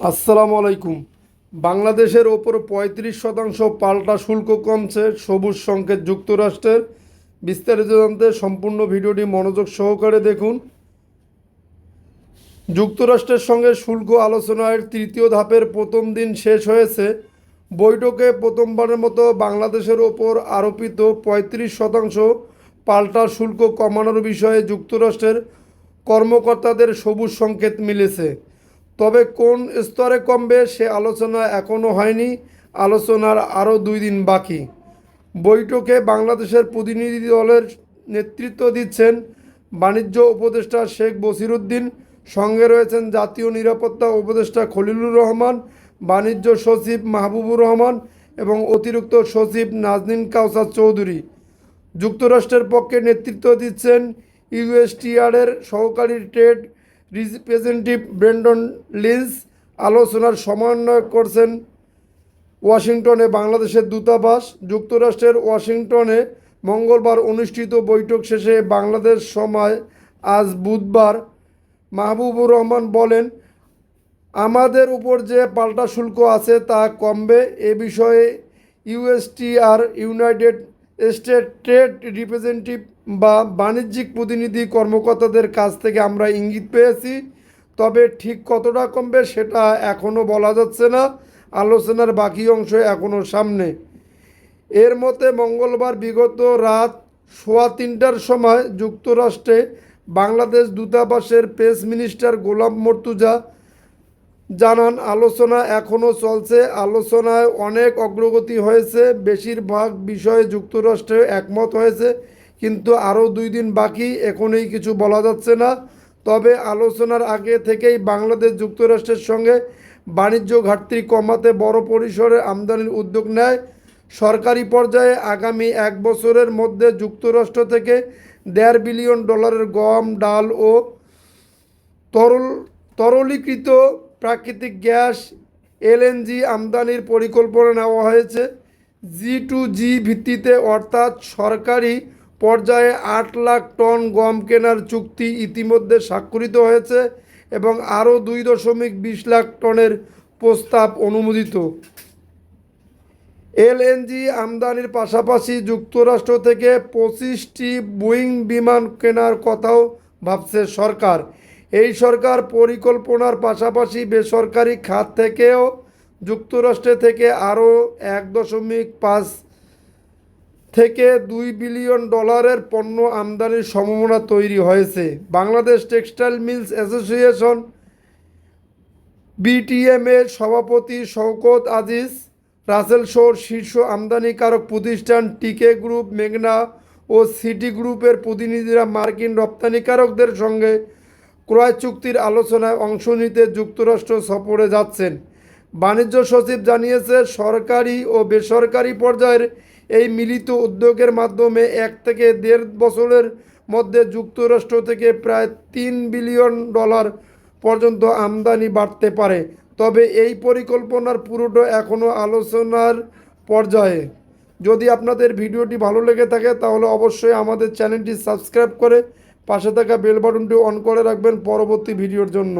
আসসালামু আলাইকুম। বাংলাদেশের ওপর পঁয়ত্রিশ শতাংশ পাল্টা শুল্ক কমছে, সবুজ সংকেত যুক্তরাষ্ট্রের। বিস্তারিত জানতে সম্পূর্ণ ভিডিওটি মনোযোগ সহকারে দেখুন। যুক্তরাষ্ট্রের সঙ্গে শুল্ক আলোচনার তৃতীয় ধাপের প্রথম দিন শেষ হয়েছে। বৈঠকে প্রথমবারের মতো বাংলাদেশের ওপর আরোপিত পঁয়ত্রিশ শতাংশ পাল্টা শুল্ক কমানোর বিষয়ে যুক্তরাষ্ট্রের কর্মকর্তাদের সবুজ সংকেত মিলেছে। তবে কোন স্তরে কমবে সে আলোচনা এখনও হয়নি, আলোচনার আরও দুই দিন বাকি। বৈঠকে বাংলাদেশের প্রতিনিধি দলের নেতৃত্ব দিচ্ছেন বাণিজ্য উপদেষ্টা শেখ বসিরুদ্দিন, সঙ্গে রয়েছেন জাতীয় নিরাপত্তা উপদেষ্টা খলিলুর রহমান, বাণিজ্য সচিব মাহবুবুর রহমান এবং অতিরিক্ত সচিব নাজনীন কাউসার চৌধুরী। যুক্তরাষ্ট্রের পক্ষে নেতৃত্ব দিচ্ছেন ইউএসটিআরের সহকারী ট্রেড রিপ্রেজেন্টেটিভ ব্রেন্ডন লিন্স আলোচনার সমন্বয় করছেন ওয়াশিংটনে বাংলাদেশের দূতাবাস, যুক্তরাষ্ট্রের ওয়াশিংটনে মঙ্গলবার অনুষ্ঠিত বৈঠক শেষে বাংলাদেশ সময় আজ বুধবার। মাহবুবুর রহমান বলেন, আমাদের উপর যে পাল্টা শুল্ক আছে তা কমবে। এ বিষয়ে USTR, United State Trade Representative বা বাণিজ্যিক প্রতিনিধি কর্মকর্তাদের কাছ থেকে আমরা ইঙ্গিত পেয়েছি। তবে ঠিক কতটা কমবে সেটা এখনও বলা যাচ্ছে না। আলোচনার বাকি অংশ এখনও সামনে। এর মতে মঙ্গলবার বিগত রাত সোয়া তিনটার সময় যুক্তরাষ্ট্রে বাংলাদেশ দূতাবাসের প্রেস মিনিস্টার গোলাম মর্তুজা জানান, আলোচনা এখনও চলছে। আলোচনায় অনেক অগ্রগতি হয়েছে। বেশিরভাগ বিষয়ে যুক্তরাষ্ট্রে একমত হয়েছে। কিন্তু আরও দুই দিন বাকি, এখনই কিছু বলা যাচ্ছে না। তবে আলোচনার আগে থেকেই বাংলাদেশ যুক্তরাষ্ট্রের সঙ্গে বাণিজ্য ঘাটতি কমাতে বড় পরিসরে আমদানির উদ্যোগ নেয়। সরকারি পর্যায়ে আগামী এক বছরের মধ্যে যুক্তরাষ্ট্র থেকে দেড় বিলিয়ন ডলারের গম, ডাল ও তরল, তরলীকৃত প্রাকৃতিক গ্যাস, এলএনজি আমদানির পরিকল্পনা নেওয়া হয়েছে। জি টু জি ভিত্তিতে অর্থাৎ সরকারি পর্যায়ে আট লাখ টন গম কেনার চুক্তি ইতিমধ্যে স্বাক্ষরিত হয়েছে এবং আরও দুই দশমিক বিশ লাখ টনের প্রস্তাব অনুমোদিত। এলএনজি আমদানির পাশাপাশি যুক্তরাষ্ট্র থেকে পঁচিশটি বোয়িং বিমান কেনার কথাও ভাবছে সরকার। এই সরকার পরিকল্পনার পাশাপাশি বেসরকারি খাত থেকেও যুক্তরাষ্ট্র থেকে আরও এক দশমিক পাঁচ থেকে দুই বিলিয়ন ডলারের পণ্য আমদানির সম্ভাবনা তৈরি হয়েছে। Bangladesh textile mills association, BTM এর সভাপতি শওকত আজিজ, রাসেল শোর শীর্ষ আমদানিকারক প্রতিষ্ঠান টিকে গ্রুপ, মেঘনা ও সিটি গ্রুপের প্রতিনিধিরা মার্কিন রপ্তানিকারকদের সঙ্গে ক্রয় চুক্তির আলোচনায় অংশ নিতে যুক্তরাষ্ট্র সফরে যাচ্ছেন। বাণিজ্য সচিব জানিয়েছে, সরকারি ও বেসরকারি পর্যায়ের এই মিলিত উদ্যোগের মাধ্যমে এক থেকে দেড় বছরের মধ্যে যুক্তরাষ্ট্র থেকে প্রায় তিন বিলিয়ন ডলার পর্যন্ত আমদানি বাড়তে পারে। তবে এই পরিকল্পনার পুরোটা এখনও আলোচনার পর্যায়ে। যদি আপনাদের ভিডিওটি ভালো লেগে থাকে, তাহলে অবশ্যই আমাদের চ্যানেলটি সাবস্ক্রাইব করে পাশে থাকা বেল বাটনটি অন করে রাখবেন পরবর্তী ভিডিওর জন্য।